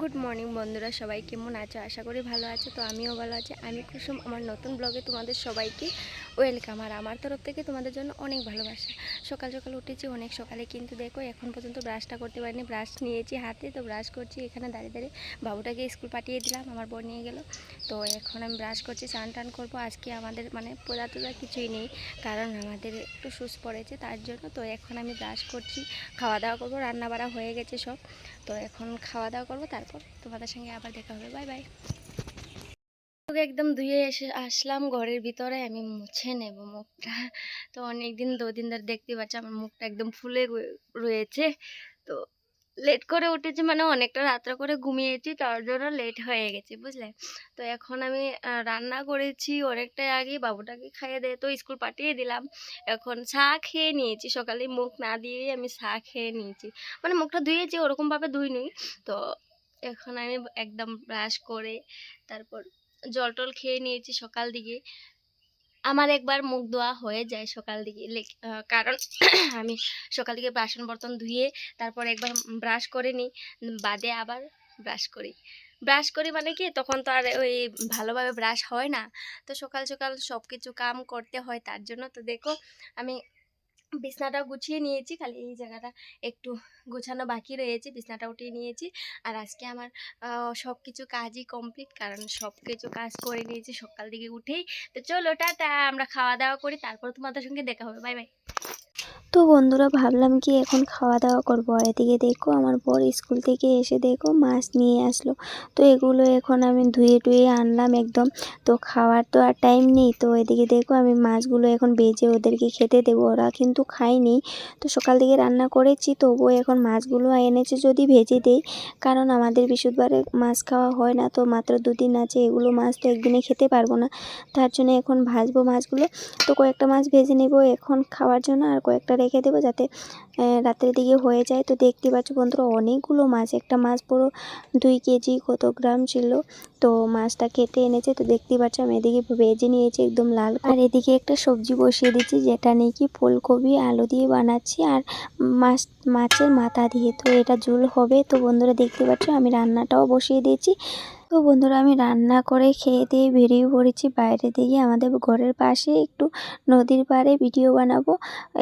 Good morning বন্ধুরা, সবাই কেমন আছো? আশা করি ভালো আছো, তো আমিও ভালো আছি। আমি কুসুম, আমার নতুন ব্লগে তোমাদের সবাইকে ওয়েলকাম। আর আমার তরফ থেকে তোমাদের জন্য অনেক ভালোবাসা। সকাল সকাল উঠেছি, অনেক সকালে কিন্তু দেখো, এখন পর্যন্ত ব্রাশটা করতে পারিনি। ব্রাশ নিয়েছি হাতে, তো ব্রাশ করছি। এখানে দাঁড়িয়ে দাঁড়িয়ে বাবুটাকে স্কুল পাঠিয়ে দিলাম, আমার বোন নিয়ে গেল। তো এখন আমি ব্রাশ করছি, স্নান টান করব। আজকে আমাদের মানে পূজা টুজা কিছুই নেই, কারণ আমাদের একটু সুস পড়েছে তার জন্য। তো এখন আমি ব্রাশ করছি, খাওয়া দাওয়া করব রান্না বাড়া হয়ে গেছে সব। তো এখন খাওয়া দাওয়া করব, তারপর তোমাদের সঙ্গে আবার দেখা হবে। Bye bye. তোকে একদম ধুয়ে এসে আসলাম ঘরের ভিতরে, আমি মুছে নেব মুখটা। তো অনেক দিন ধরে দেখতে পাচ্ছি আমার মুখটা একদম ফুলে রয়েছে। তো লেট করে উঠেছি মানে অনেকটা রাত্রে করে ঘুমিয়েছি, তার জন্য লেট হয়ে গেছে, বুঝলে? তো এখন আমি রান্না করেছি অনেকটাই আগে, বাবুটাকে খাইয়ে দিয়ে তো স্কুল পাঠিয়ে দিলাম। এখন চা খেয়ে নিয়েছি, সকালে মুখ না দিয়েই আমি চা খেয়ে নিয়েছি। মানে মুখটা ধুয়েছি, ওরকমভাবে ধুইনি। তো এখন আমি একদম ব্রাশ করে তারপর জল টল খেয়ে নিয়েছি সকাল দিকে। আমার একবার মুখ ধোয়া হয়ে যায় সকাল দিকে। কারণ আমি সকাল দিকে বাসন বর্তন ধুয়ে তারপর একবার ব্রাশ করে নিই। বাদে আবার ব্রাশ করি। ব্রাশ করি মানে কি? তখন তো আর ওই ভালোভাবে ব্রাশ হয় না। তো সকাল সকাল সব কিছু কাম করতে হয় তার জন্য। তো দেখো, আমি বিছনাটা গুছিয়ে নিয়েছি, খালি এই জায়গাটা একটু গোছানো বাকি রয়েছে, বিছনাটা উঠিয়ে নিয়েছি। আর আজকে আমার সব কিছু কাজই কমপ্লিট কারণ সব কিছু কাজ করে নিয়েছি, সকাল দিকে উঠেই। তো চলো, টাটা, আমরা খাওয়া দাওয়া করি, তারপর তোমাদের সঙ্গে দেখা হবে বাই বাই তো বন্ধুরা ভাবলাম কি এখন খাওয়া দাওয়া করব। এদিকে দেখো আমার বর স্কুল থেকে এসে দেখো মাছ নিয়ে আসলো। তো এগুলো এখন আমি ধুয়ে টুয়ে আনলাম একদম। তো খাওয়ার তো আর টাইম নেই। তো এদিকে দেখো আমি মাছগুলো এখন বেজে ওদেরকে খেতে দেবো। ওরা কিন্তু খায়নি। তো সকাল থেকে রান্না করেছি, তবুও এখন মাছগুলো এনেছে যদি ভেজে দেই। কারণ আমাদের বৃহস্পতিবারে মাছ খাওয়া হয় না। তো মাত্র দুদিন আছে, এগুলো মাছ তো একদিনে খেতে পারব না। তার জন্য এখন ভাজবো মাছগুলো। তো কয়েকটা মাছ ভেজে নেব এখন খাওয়ার জন্য। আর কয়েকটা রেখে দেবো যাতে রাতের দিকে হয়ে যায়। তো দেখতে পাচ্ছ বন্ধুরা, অনেকগুলো মাছ, একটা মাছ পুরো দুই কেজি কত গ্রাম ছিল। তো মাছটা কেটে এনেছে, তো দেখতে পাচ্ছ আমি এদিকে ভেজে নিয়েছি একদম লাল আর এদিকে একটা সবজি বসিয়ে দিচ্ছি, যেটা নাকি ফুলকপি, আলু দিয়ে বানাচ্ছি, আর মাছ, মাছের মাথা দিয়ে। তো এটা ঝোল হবে। তো বন্ধুরা দেখতে পাচ্ছ আমি রান্নাটাও বসিয়ে দিয়েছি। তো বন্ধুরা আমি রান্না করে খেয়ে দিয়ে বেরিয়ে পড়েছি। বাইরে দিকে আমাদের ঘরের পাশে একটু নদীর পাড়ে ভিডিও বানাবো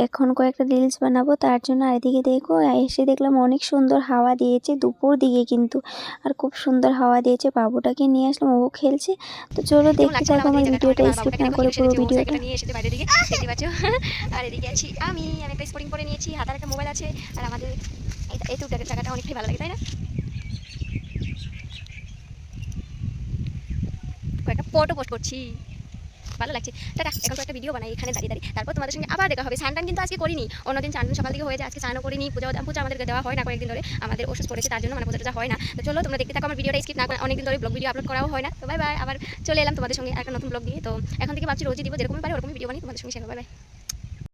এখন কয়েকটা রিলস বানাবো। তার জন্য আর এদিকে দেখো এসে দেখলাম অনেক সুন্দর হাওয়া দিয়েছে দুপুর দিকে কিন্তু আর খুব সুন্দর হাওয়া দিয়েছে। বাবুটাকে নিয়ে আসলাম ও খেলছে। তো চলো দেখতে থাকো আমার ভিডিওটা স্কিপ না করে পুরো ভিডিওটা। নিয়ে এসে বাইরে দিকে। দেখতে পাচ্ছ? আর এদিকে আছি আমি আমি একটা স্পোর্টিং পরে নিয়েছি হাতার একটা মোবাইল আছে আর আমাদের এই- তো জায়গাটা অনেকটাই ভালো লাগে তাই না কয়েকটা ফটো পোস্ট করছি। ভালো লাগছে। টাটা, এখন তো একটা ভিডিও বানাই, এখানে দাঁড়িয়ে দাঁড়িয়ে। তারপর তোমাদের সঙ্গে আবার দেখা হবে। স্নান কিন্তু আজকে করিনি। অন্যদিন চান সকাল থেকে হয়ে যায় আজকে চানও করিনি, পূজা পূজা আমাদেরকে দেওয়া হয় না কয়েকদিন ধরে। আমাদের ওষুধ পড়েছে, তার জন্য মানে পূজা হয় না। তো চলো, তোমরা দেখতে থাকো, আমার ভিডিওটা স্কিপ না অনেকদিন ধরে ব্লগ ভিডিও আপলোড করাও হয় না। তো বাই বাই আবার চলে এলাম তোমাদের সঙ্গে একটা নতুন ব্লগ দিয়ে তো এখন থেকে ভাবছি, রোজই দিব যেরকম পারে ওরকম ভিডিও বানিয়ে তোমাদের সঙ্গে শেয়ার বাই বাই